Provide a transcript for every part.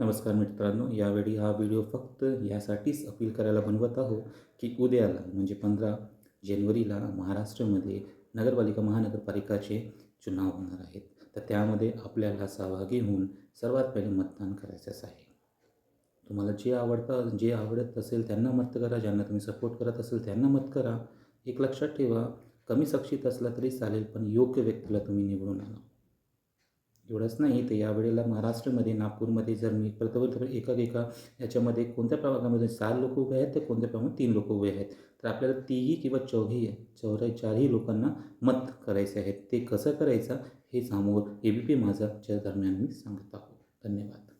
नमस्कार मित्रांनो यावेळी हा व्हिडिओ फक्त यासाठीच अपील करायला बनवत आहो की उद्याला म्हणजे पंधरा जानेवारीला महाराष्ट्रामध्ये नगरपालिका महानगरपालिकाचे चुनाव होणार आहेत. तर त्यामध्ये आपल्याला सहभागी होऊन सर्वात पहिले मतदान करायचंच आहे. तुम्हाला जे आवडतं जे आवडत असेल त्यांना मत करा. ज्यांना तुम्ही सपोर्ट करत असेल त्यांना मत करा. एक लक्षात ठेवा कमी सक्षित असला तरी चालेल पण योग्य व्यक्तीला तुम्ही निवडून आणा. एवढंच नाही तर यावेळेला महाराष्ट्रामध्ये नागपूरमध्ये जर मी प्रथम एका एका याच्यामध्ये कोणत्या प्रभागामध्ये चार लोक उभे आहेत तर कोणत्या प्रभागात तीन लोक उभे आहेत? तर आपल्याला तीही किंवा चौघी चौऱ्या चारही लोकांना मत करायचे आहेत. ते कसं करायचं हे समोर ए बी पी माझा च्या दरम्यान मी सांगत आहोत. धन्यवाद.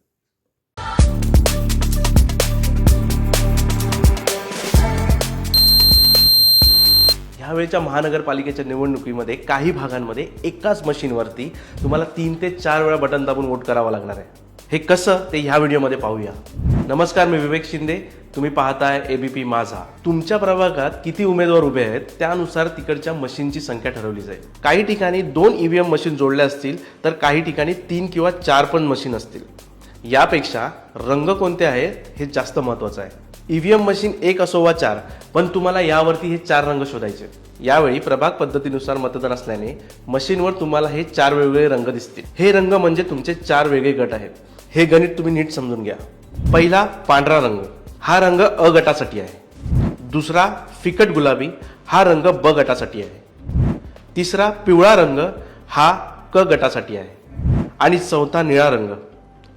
ह्यावेळच्या महानगरपालिकेच्या निवडणुकीमध्ये काही भागांमध्ये एकाच मशीनवरती तुम्हाला तीन ते चार वेळा बटन दाबून वोट करावं लागणार आहे. हे कसं ते ह्या व्हिडिओमध्ये पाहूया. नमस्कार मी विवेक शिंदे. तुम्ही पाहताय एबीपी माझा. तुमच्या प्रभागात किती उमेदवार उभे आहेत त्यानुसार तिकडच्या मशीनची संख्या ठरवली जाईल. काही ठिकाणी दोन ईव्हीएम मशीन जोडल्या असतील तर काही ठिकाणी तीन किंवा चार पण मशीन असतील. यापेक्षा रंग कोणते आहेत हे जास्त महत्वाचं आहे. ईव्हीएम मशीन एक असो वा चार पण तुम्हाला यावरती हे चार रंग शोधायचे यावेळी प्रभाग पद्धतीनुसार मतदान असल्याने मशीनवर तुम्हाला हे चार वेगवेगळे रंग दिसतील. हे रंग म्हणजे तुमचे चार वेगळे गट आहेत. हे गणित तुम्ही नीट समजून घ्या. पहिला पांढरा रंग. हा रंग अ गटासाठी आहे. दुसरा फिकट गुलाबी. हा रंग ब गटासाठी आहे. तिसरा पिवळा रंग. हा क गटासाठी आहे. आणि चौथा निळा रंग.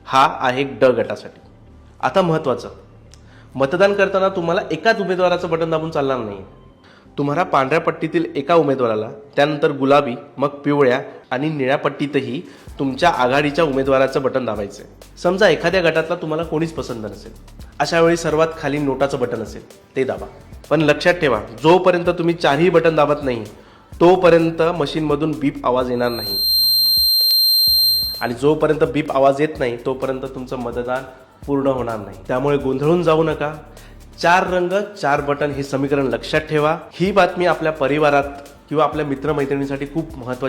हा आहे ड गटासाठी. आता महत्त्वाचं मतदान करताना तुम्हाला एकाच उमेदवाराचं बटन दाबून चालणार नाही. तुम्हाला पांढऱ्या पट्टीतील एका उमेदवाराला त्यानंतर गुलाबी मग पिवळ्या आणि निळ्या पट्टीतही तुमच्या आघाडीच्या उमेदवाराचं बटन दाबायचं आहे समजा एखाद्या गटातला तुम्हाला कोणीच पसंत नसेल. अशा वेळी सर्वात खाली नोटाचं बटन असेल ते दाबा. पण लक्षात ठेवा जोपर्यंत तुम्ही चारही बटन दाबत नाही तोपर्यंत मशीनमधून बीप आवाज येणार नाही. आणि जोपर्यंत बीप आवाज येत नाही तोपर्यंत तुमचं मतदान पूर्ण होणार नाही. त्यामुळे गोंधळून जाऊ नका. चार रंग चार बटन हे समीकरण लक्षात ठेवा. ही बातमी आपल्या परिवारात किंवा आपल्या मित्रमैत्रिणींसाठी खूप महत्त्वाची